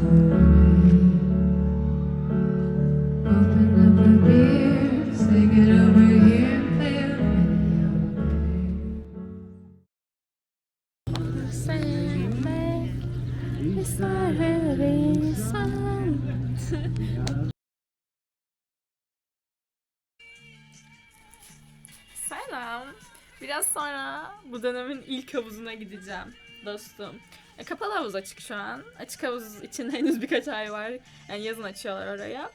Selam. Biraz sonra bu dönemin ilk havuzuna gideceğim dostum. E, kapalı havuz açık şu an. Açık havuz için henüz birkaç ay var. Yani yazın açıyorlar oraya.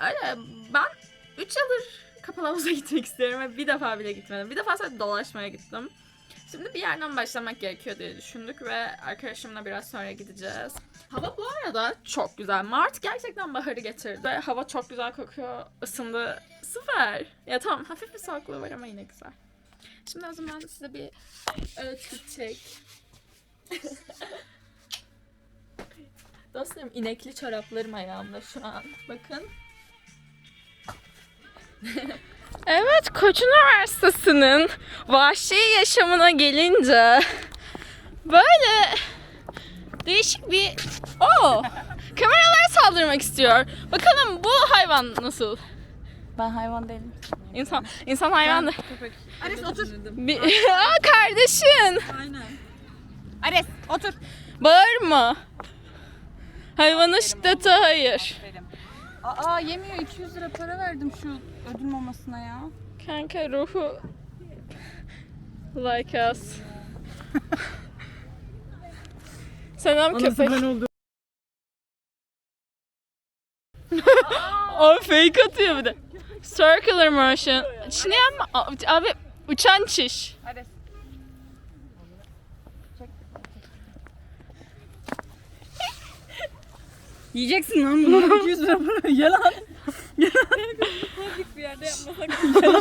Öyle ben 3 yıldır kapalı havuza gitmek istiyorum ve bir defa bile gitmedim. Bir defa sadece dolaşmaya gittim. Şimdi bir yerden başlamak gerekiyor diye düşündük ve arkadaşımla biraz sonra gideceğiz. Hava bu arada çok güzel. Mart gerçekten baharı getirdi. Hava çok güzel kokuyor. Isındı. Süper. Ya tamam hafif bir soğukluğu var ama yine güzel. Şimdi o zaman size bir ölçü çek. Dostlarım inekli çoraplarım ayağımda şu an. Bakın. Evet, Koç Üniversitesi'nin vahşi yaşamına gelince böyle değişik bir... Oo! Kameralara saldırmak istiyor. Bakalım bu hayvan nasıl? Ben hayvan değilim. İnsan, insan hayvan da. Ares otur. Bir... Aa kardeşin! Aynen. Ares otur. Bağırma. Hayvana şiddete hayır. Aa yemiyor 200 lira para verdim şu ödül mamasına ya. Kanka ruhu like us. Selam köpek. o fake atıyor bir de. Circular motion. Yapma. A- Abi uçan çiş. Ares. Yiyeceksin lan bunu. 200 lira para. Ye lan. Bir yerde yapmasak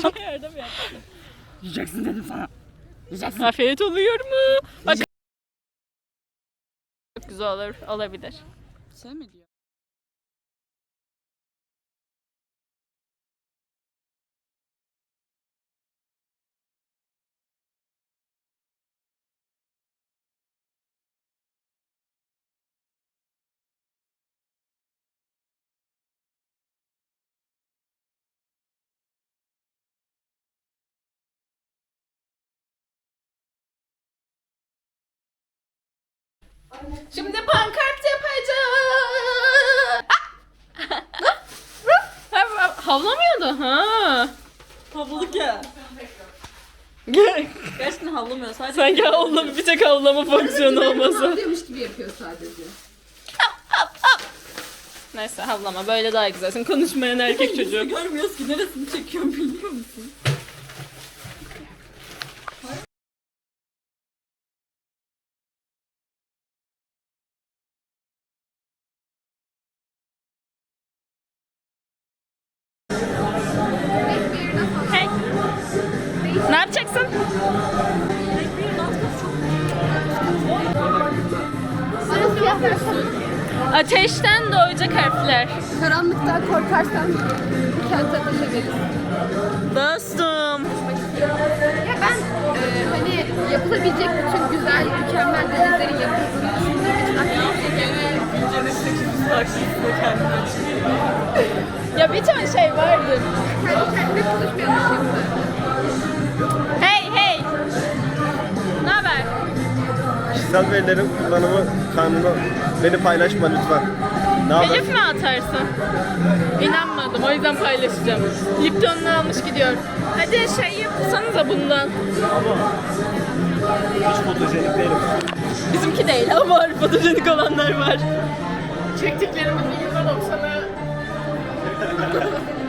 başka yerde mi yapsak? Yiyeceksin dedim sana. Yiyeceksin. Afiyet oluyor mu? Bak. Çok güzel olur. Olabilir. Şey mi diyor? Şimdi pankart yapacağız. Ha, Havlamıyordu ha. Havlılık ya. Gerçekten havlamıyor. Sadece Sanki havlama bir tek havlama fonksiyonu olmasa. Diyormuş gibi yapıyor sadece. Neyse havlama böyle daha güzelsin. Konuşmayan erkek çocuğu. görmüyoruz ki neresini çekiyorum biliyor musun? Ateşten doğacak harfler. Karanlıktan korkarsan kente ateş ederiz. Dostum. Ya ben e, hani yapılabilecek bütün güzel, mükemmel denizlerin yapıldığını düşündüğüm için aklıma şey. Ya bir tane şey vardır. Kendi kendine konuşmuyormuş şimdi. Hey hey. Kişisel verilerin kullanımı kanunu beni paylaşma lütfen. Ne haber? Elif mi atarsın? İnanmadım o yüzden paylaşacağım. Lipton'unu almış gidiyor. Hadi şey yapsanıza bundan. Hiç fotojenik değilim. Bizimki değil ama var fotojenik olanlar var. Çektiklerimin %90'ı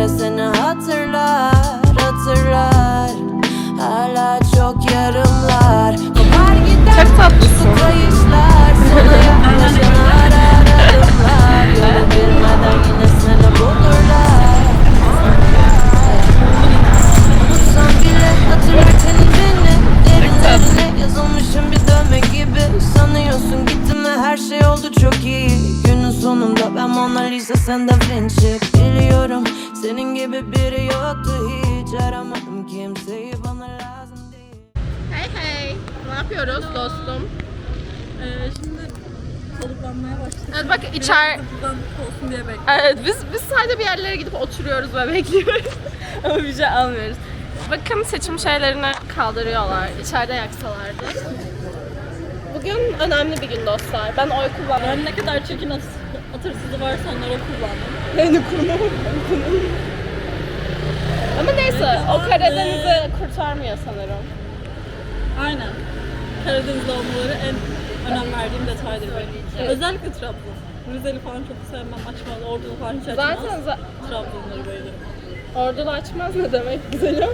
and Evet biz biz sadece bir yerlere gidip oturuyoruz ve bekliyoruz. Ama bir şey almıyoruz. Bakın seçim şeylerini kaldırıyorlar. İçeride yaksalardı. Bugün önemli bir gün dostlar. Ben oy kullandım. Ben ne kadar çirkin at atırsızı varsa onları kullandım. Yani kullanamadım. Ama neyse o Karadeniz'i kurtarmıyor sanırım. Aynen. Karadeniz'de olmaları en önem verdiğim detaydır benim. Özellikle Trabzon. Rize'li falan çok sevmem, açmaz. Ordulu falan hiç açmaz. Zaten za- Trabzonları bayılırım. Ordulu açmaz ne demek güzelim?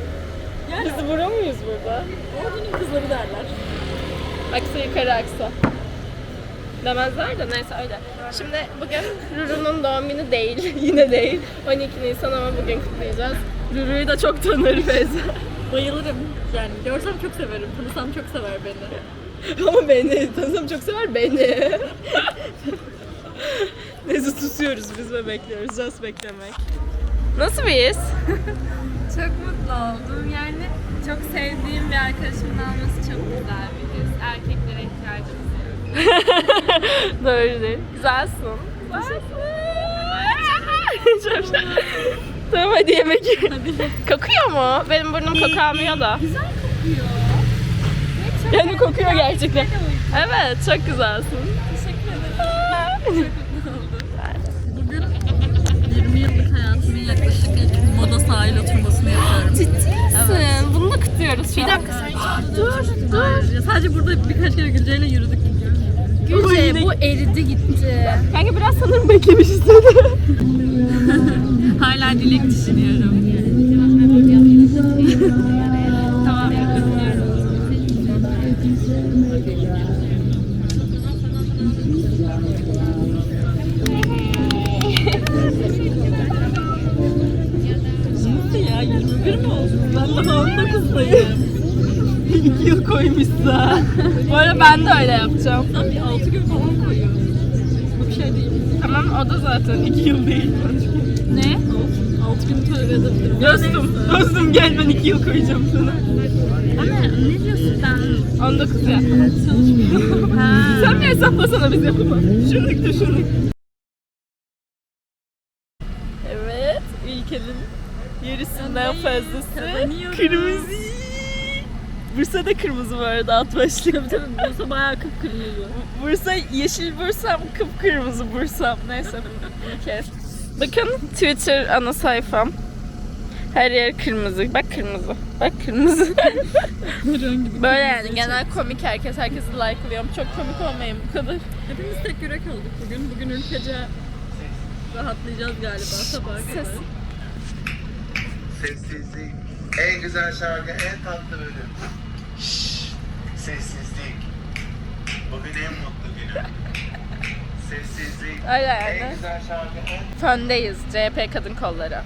Yani Biz vurur muyuz burada? Ordu'nun kızları derler. Aksa yukarı aksa. Demezler de neyse öyle. Şimdi bugün Ruru'nun doğum günü değil. Yine değil. 12 Nisan ama bugün kutlayacağız. Ruru'yu da çok tanır Feyza. Bayılırım. Yani görsem çok severim. Tanısam çok sever beni. ama beni tanısam çok sever beni. Neyse susuyoruz biz ve bekliyoruz. Just beklemek. Nasıl bir his? Çok mutlu oldum. Yani çok sevdiğim bir arkadaşımın alması çok güzel bir his. Erkeklere ihtiyacımız var. Doğru değil. Güzelsin. Güzelsin. tamam hadi yemek yiyelim. Kokuyor mu? Benim burnum kokamıyor da. Güzel kokuyor. Yani kokuyor gerçekten. Evet çok güzelsin. Bugün 20 yıllık hayatımın yaklaşık ilk moda sahil oturmasını yapıyorum. Ciddi misin? Bunu da kutluyoruz. Bir dakika sen Dur dur. Ya sadece burada birkaç kere Gülce'yle yürüdük. Gülce bu eridi gitti. Kanka biraz sanırım beklemişiz seni. Hala dilek düşünüyorum. 19'dayım. 2 yıl koymuşsa. Bu arada ben de öyle yapacağım. Sen bir 6 gün falan koyuyorsun. Bu bir şey değil. Tamam o da zaten 2 yıl değil. Ne? 6 gün tövbe edebilirim. Dostum, dostum gel ben 2 yıl koyacağım sana. Ama ne diyorsun sen? 19 ya. Sen bir hesaplasana biz yapamam. Şunluk da şunluk. Evet, ülkenin yarısından fazlası kazanıyorum. Kırmızı. Bursa'da kırmızı bu arada alt başlık. Tabii tabii Bursa bayağı kıpkırmızı. Bursa yeşil Bursam, kıpkırmızı Bursam. Neyse bir kez. Bakın Twitter ana sayfam. Her yer kırmızı. Bak kırmızı. Bak kırmızı. Böyle yani genel komik herkes. Herkesi like'lıyorum. Çok komik olmayın bu kadar. Hepimiz tek yürek olduk bugün. Bugün ülkece rahatlayacağız galiba sabaha kadar. Sessizlik. En güzel şarkı, en tatlı bölüm. Sessizlik. Bugün en mutlu günüm. Sessizlik. Öyle En yani. güzel şarkı, en Föndeyiz. CHP kadın kolları.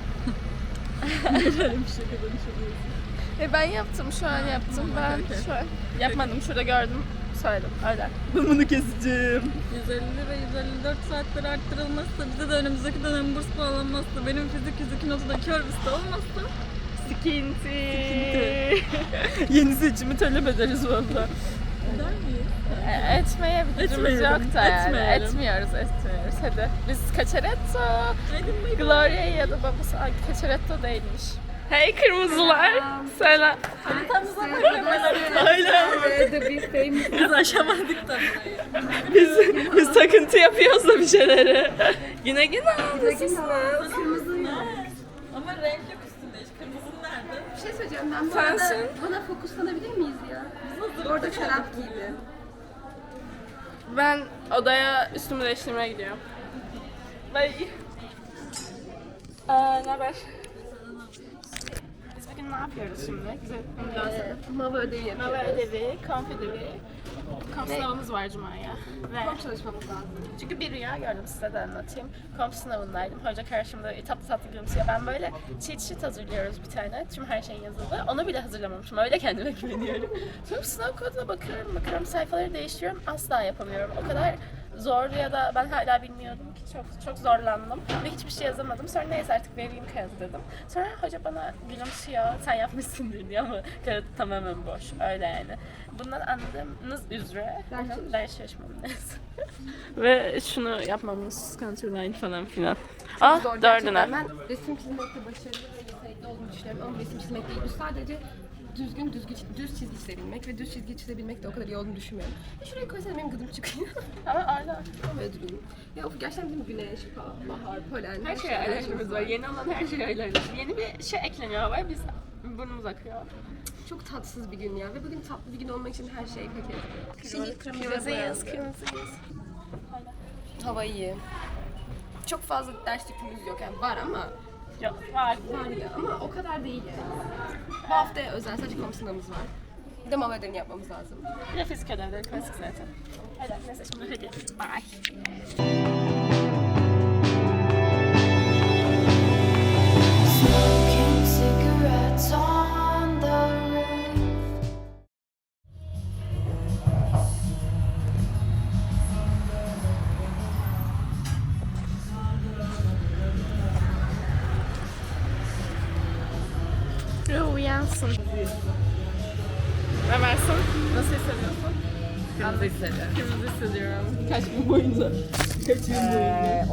e ben yaptım şu an yaptım. Ben şu an yapmadım. Şurada gördüm. Söyledim. Öyle. Ben bunu keseceğim. 150 ve 154 saatler arttırılmazsa, bize de önümüzdeki dönem burs bağlanmazsa, benim fizik 102 notu da kör olmazsa Sıkıntı. Yeni seçimi talep ederiz valla. eder miyiz? E, Etmeye bir gücümüz Etmeyelim, yok da yani. etmeyelim. Etmiyoruz, etmiyoruz. Hadi. Biz Caceretto. Bay bay. Gloria ya da babası Ay, Caceretto değilmiş. Hey kırmızılar. Selam. Aynen. Biz aşamadık da. Biz, biz takıntı yapıyoruz da bir şeyleri. Yine yine aldısınız. Ama renk yok üstünde hiç. Kırmızı nerede? Bir şey söyleyeceğim ben bu Sensin. arada buna fokuslanabilir miyiz ya? Orada çorap giydi. Ben odaya üstümü değiştirmeye gidiyorum. Bye. Aa, ne haber? Ne yapıyoruz şimdi? Güzel. Mava ödevi Nova ödevi, konf ödevi. Komp sınavımız var Cuma'ya. Ve Çok çalışmamız lazım. çünkü bir rüya gördüm size de anlatayım. Komp sınavındaydım. Hoca karşımda tatlı tatlı gülümsüyor. Ben böyle cheat sheet hazırlıyoruz bir tane. Tüm her şeyin yazılı. Onu bile hazırlamamışım. Öyle kendime güveniyorum. Sonra sınav koduna bakıyorum, bakıyorum sayfaları değiştiriyorum. Asla yapamıyorum. O kadar zordu ya da ben hala bilmiyordum ki çok çok zorlandım ve hiçbir şey yazamadım. Sonra neyse artık vereyim kağıdı dedim. Sonra hoca bana gülümsüyor. Sen yapmışsındır diyor ama kağıt tamamen boş. Öyle yani. Bundan anladığınız üzere ders çalışmamız. ve şunu yapmamız contour line falan filan. Ah dördüne. Ben resim çizmekte başarılı ve yetenekli olduğumu düşünüyorum ama resim çizmek değil. Bu sadece düzgün düzgün düz çizgi çizebilmek ve düz çizgi çizebilmek de o kadar iyi olduğunu düşünmüyorum. E şuraya koysana benim gıdım çıkıyor. Ama aynen. Böyle durayım. Ya of gerçekten mi? Güneş, pa- bahar, polen. Her şeye alerjimiz var. Yeni olan her şeye alerjimiz. Yeni bir şey ekleniyor ve biz burnumuz akıyor. Çok tatsız bir gün ya ve bugün tatlı bir gün olmak için her şey ediyor. Şey, Kırmızıyız, kırmızıyız. Hava iyi. Çok fazla ders yükümüz yok yani var ama Yok, var. var ya ama o kadar değil yani. Bu hafta özel kom sınavımız var. Bir de mal ödevini yapmamız lazım. Bir de fizik ödevleri klasik zaten. Hadi neyse şimdi hadi. Bye.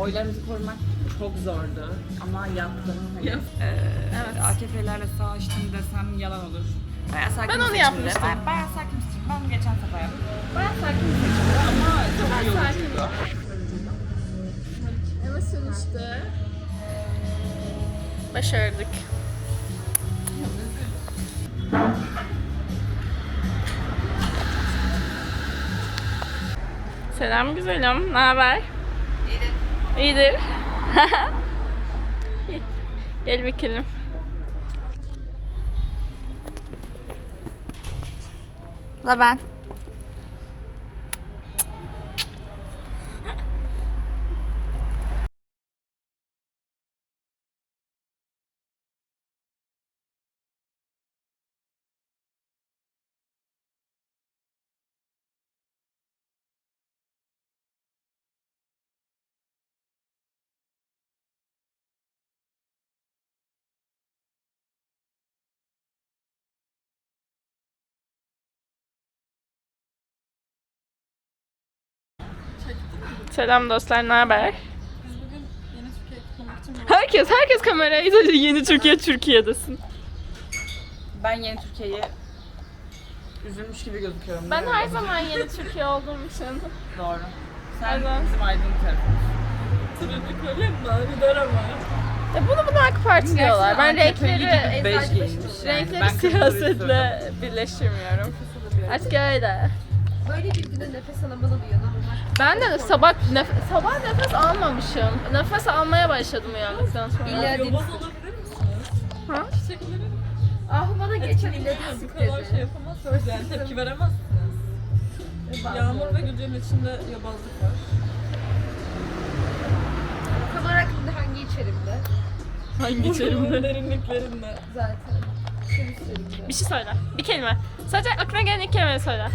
Oylarımızı korumak çok zordu ama yaptım. Hani, Yap. evet. AKP'lerle savaştım desem yalan olur. Bayağı sakin Ben onu yapmıştım. Ben bayağı sakin seçim. Ben geçen sefer yaptım. Bayağı sakin bir seçimdi ama çok iyi olmuştu. Ama sonuçta başardık. Selam güzelim. Ne haber? İyidir. Gel bakalım. La ben. Selam dostlar, ne haber? Biz bugün yeni Türkiye kutlamak için Herkes, herkes kameraya izledi. Yeni Türkiye, Türkiye'desin. Ben yeni Türkiye'yi üzülmüş gibi gözüküyorum. Ben değil mi? her zaman yeni Türkiye olduğum için. Doğru. Sen Evet. bizim aydınlık tarafımız. Ya bunu bunu AK Parti diyorlar. Ben renkleri, beş giymiş yani. renkleri Ben kırmızı siyasetle birleştirmiyorum. Artık öyle. Böyle bir günde nefes alamalı uyanamam. Ben de sabah nef- sabah nefes almamışım. Nefes almaya başladım uyandıktan sonra. İlla Yobaz olabilir misiniz? Ha? Çiçekleri Ah bana geçen ileri bu kadar şey yapamazsınız yani tepki veremezsiniz. Yağmur ve Gülce'nin içinde yobazlık var. Tam olarak şimdi hangi içerimde? Hangi içerimde? derinliklerinde. Zaten. Bir şey söyle. Bir kelime. Sadece aklına gelen ilk kelimeyi söyle.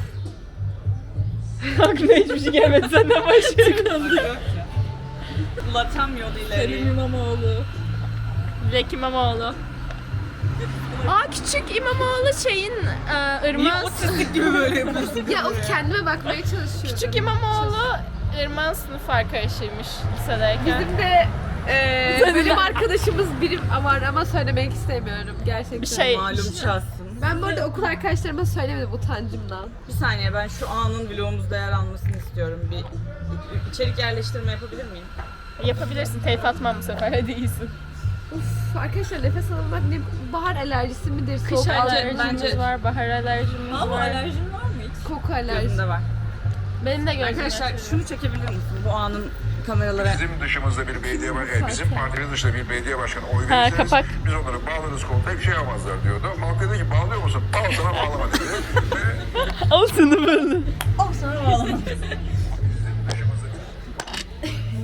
aklına hiçbir şey gelmedi. Sen de başlıyor. Latam yoluyla. Kerim İmamoğlu. Dilek İmamoğlu. Aa küçük İmamoğlu şeyin e, Irmak. Otistik gibi böyle yapıyorsun. Ya of kendime bakmaya çalışıyorum. Küçük İmamoğlu Irmak sınıf arkadaşıymış lisedeyken. Bizim de e, bölüm arkadaşımız biri var ama söylemek istemiyorum gerçekten. bir şey Malum şahsın. Ben bu arada okul arkadaşlarıma söylemedim utancımdan. Bir saniye ben şu anın vlogumuzda yer almasını istiyorum. Bir bir içerik yerleştirme yapabilir miyim? yapabilirsin. Teyit atmam bu sefer. Hadi iyisin. Uf arkadaşlar nefes almak ne bahar alerjisi midir? Kış Soğuk alerjimiz bence- var, bahar alerjimiz Ama var. alerjin var mı hiç? koku alerjisi. Gözümde var. Benim de gözüm Arkadaşlar yaşarıyor. şunu çekebilir misin? Bu anın kameralara. Bizim dışımızda bir belediye var, yani bizim partinin dışında bir belediye başkanı oy Ha, verirseniz kapak. biz onları bağlarız koltuğa bir şey yapmazlar diyordu. Halk dedi ki bağlıyor musun? Al sana bağlama dedi. Ve Altını böyle. Al sana bağlama.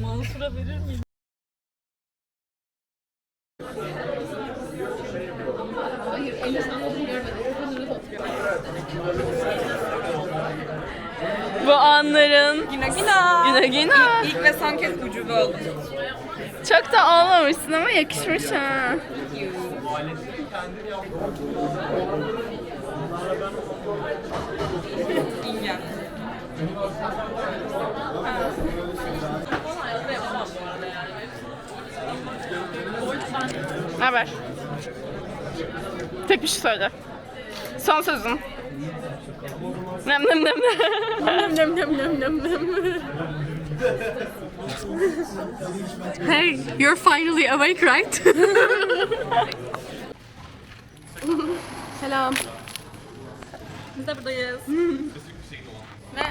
Mansur'a verir miyim? Bu anların Gina. Güne güne. Son kez ucube oldum. Çok da olmamışsın ama yakışmış ha. İngem. Ne haber? Tek bir şey söyle. Son sözün. Nem nem nem nem nem nem nem nem nem. Hey, you're finally awake, right? Selam. Biz de buradayız. Ve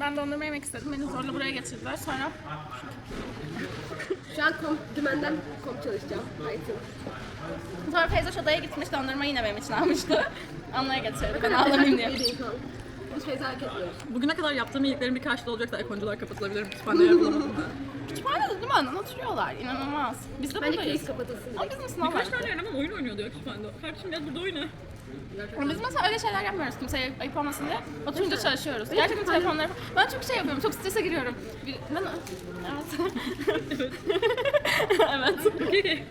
ben dondurma yemek istedim. Beni zorla buraya getirdiler. Sonra Şu an kom, dümenden kom çalışacağım. Python. sonra Feyza odaya gitmiş. Dondurma yine benim için almıştı. Onlara getirdi. Ben ağlamayayım diye. Hiç feyza hak etmiyoruz. Bugüne kadar yaptığım iyiliklerin bir karşılığı olacaksa ekoncular kapatılabilir. Kütüphane yer bulamadım da. Kütüphanede değil mi? Oturuyorlar. İnanılmaz. Biz de Bence buradayız. case kapatılsın. Ama bizim sınav var. Kaç tane ama oyun oynuyordu ya kütüphanede. Kardeşim gel burada oyna. Ama Biz mesela öyle şeyler yapmıyoruz kimseye ayıp olmasın diye. Oturunca çalışıyoruz. Gerçekten telefonları... Ben çok şey yapıyorum, çok strese giriyorum. Bir- Ben... Evet. evet.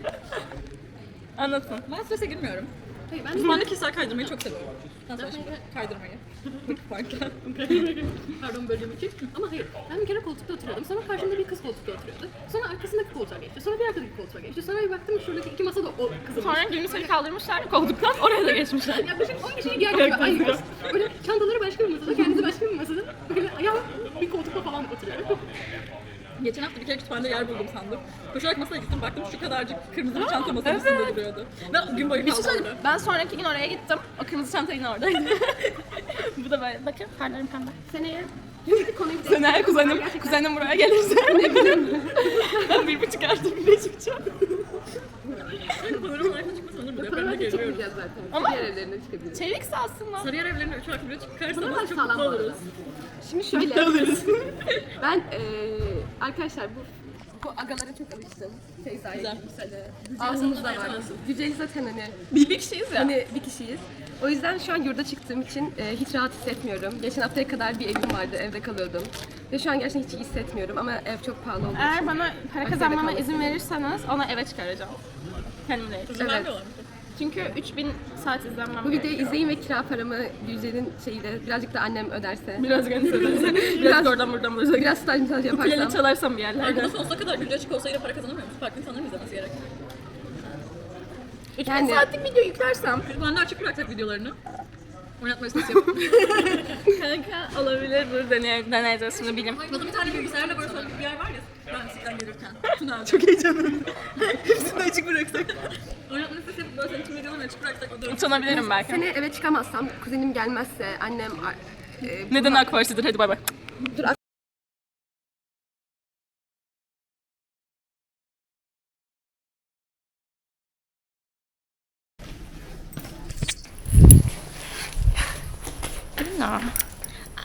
Anlatın. Ben strese girmiyorum. Hayır ben Kütüphanede kişisel kaydırmayı çok seviyorum. Nasıl kaydırmayı? Varken. Pardon bölüm için. Ama hayır. Ben bir kere koltukta oturuyordum. Sonra karşımda bir kız koltukta oturuyordu. Sonra arkasındaki koltuğa geçti. Sonra bir arkadaki koltuğa geçti. Sonra bir baktım şuradaki iki masada o kızın. Sonra Gülümser'i kaldırmışlar koltuktan oraya da geçmişler. Yaklaşık 10 kişilik yer gibi aynı. Böyle çantaları başka bir masada, kendisi başka bir masada. Böyle ayağı bir koltukta falan oturuyor. Geçen hafta bir kere kütüphanede yer buldum sandım. Koşarak masaya gittim baktım şu kadarcık kırmızı bir çanta masanın üstünde duruyordu. Ve gün boyu Bir şey kaldı söyleyeyim. orada. Ben sonraki gün oraya gittim. O kırmızı çanta yine oradaydı. Bu da böyle. Bakın karnlarım pembe. Seneye konuyu bir Seneye kuzenim, kuzenim buraya gelirse. ben bir buçuk artı bire çıkacağım. Panoramanın arkasına çıkmasın olur mu? Ben de Paralarda geliyorum. çıkmayacağız zaten. Ama- Diğer evlerine çıkabiliriz. Çevikse aslında. Sarıyer evlerine üç artı bire çıkarsanız Panoralar çok sağlam mutlu bu arada. oluruz. Şimdi şöyle. ben eee arkadaşlar bu bu agalara çok alıştım. Feyza'ya, Gülsel'e. Ağzımızda var. Güceli zaten hani Bir, bir kişiyiz ya. Hani bir kişiyiz. O yüzden şu an yurda çıktığım için e, hiç rahat hissetmiyorum. Geçen haftaya kadar bir evim vardı, evde kalıyordum. Ve şu an gerçekten hiç iyi hissetmiyorum ama ev çok pahalı olduğu Eğer için. bana para kazanmama izin verirseniz ona eve çıkaracağım. Kendim değil. İzin Evet. Çünkü 3000 saat izlenmem Bu videoyu gerekiyor. izleyin ve kira paramı Gülce'nin şeyiyle birazcık da annem öderse. Biraz göndeririz. Biraz- Biraz oradan buradan buraya. Biraz staj Ukulele yaparsam. çalarsam bir yerlerde. Arkada sonsuza kadar gücü açık olsaydı para kazanamıyor musun? Farklı insanların izlemesi gerek. 3000 Yani- saatlik video yüklersem Kütüphanede açık bıraksak videolarını. Oynatma listesi yapalım. kanka olabilir. Dur deney, deneyeceğiz şimdi bilim. Burada bir tane bilgisayarla böyle şöyle bir yer var ya. Ben sizden gelirken. Çok heyecanlıyım. Hepsini açık bıraksak. Listesi yapıp böyle senin tüm videolarını açık bıraksak o Utanabilirim belki. Sene eve çıkamazsam, kuzenim gelmezse, annem... e, Neden AK Parti'dir? Hadi bay bay. Dur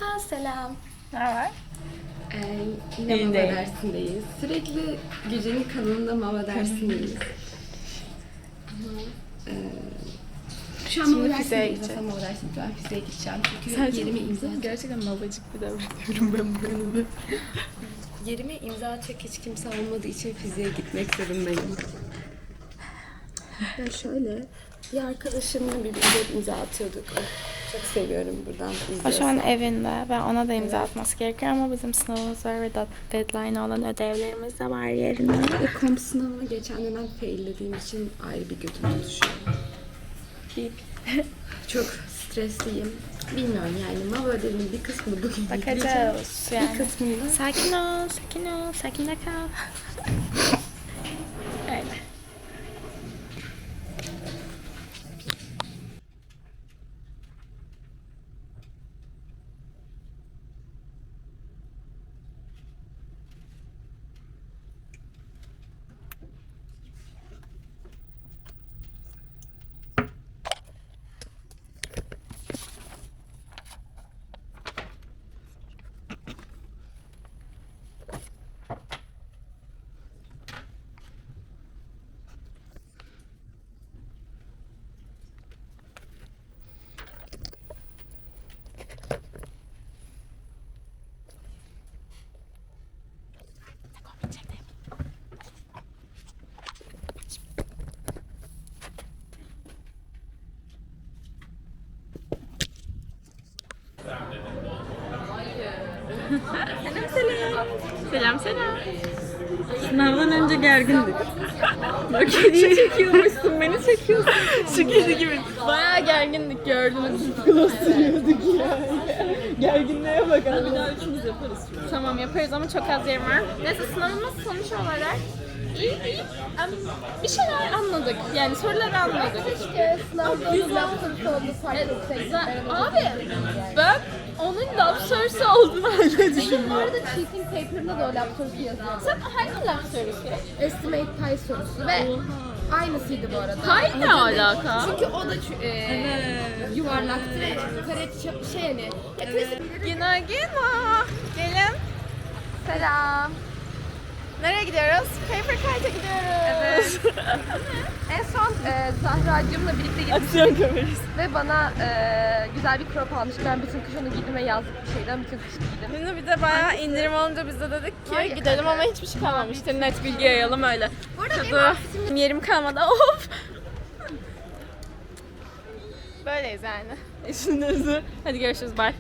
Aa selam. Ne var? Ee, yine İyi Mava değil. dersindeyiz. Sürekli Gülce'nin kanalında Mava dersindeyiz. Ama e, şu an Şimdi. Aslında Mava dersindeyiz. Ben fiziğe gideceğim. Çünkü yerime imza Gerçekten babacık bir davranıyorum ben bu arada. Yerime imza atacak hiç kimse olmadığı için fiziğe gitmek zorundayım. Ya şöyle, bir arkadaşımla birbirine imza atıyorduk. Çok seviyorum buradan O şu an evinde ve ona da imza atması gerekiyor ama bizim sınavımız var ve deadline olan ödevlerimiz de var yerine. Ve komp sınavını geçen dönem faillediğim için ayrı bir götüm tutuşuyor. Çok stresliyim. Bilmiyorum yani Mava ödevimin bir kısmını bugün. Bakacağız yani. Bir kısmını Sakin ol, sakin ol, sakin de kal. selam. Selam. Sınavdan önce gergindik. Bak kediyi çekiyormuşsun, beni çekiyorsun. Şu kedi gibi. Bayağı gergindik gördünüz. Gerginliğe bak. Bir daha üçümüz yaparız. Tamam yaparız ama çok az yerim var. Neyse sınavımız sonuç olarak iyi iyi. Bir şeyler anladık. Yani soruları anladık. İşte sınavda onun sorusu oldu farklı. Abi ben onun laf sorusu olduğunu hala Bu düşünüyorum. arada cheating paper'ında da o sorusu yazıyor. Sen hangi laf sorusu? Estimate pay sorusu ve aynısıydı bu arada. Pay ne alaka? Çünkü o da çü- e, yuvarlaktı ve kare ç- şey hani. Güna Güna. Gelin. Selam. Nereye gidiyoruz? Paper Kite'a gidiyoruz. Evet. En son e, Zahra'cığımla birlikte gittik Aksiyon kamerası. ve bana e, güzel bir crop almış. Ben bütün kış onu giydim ve yazlık bir şeyden bütün kış giydim. Şimdi bir de bayağı indirim olunca biz de dedik ki gidelim ama hiçbir şey kalmamıştı. Net bilgi yayalım öyle. Burada benim yerim kalmadı. Of! Böyleyiz yani. Eşinizi. Hadi görüşürüz. Bye.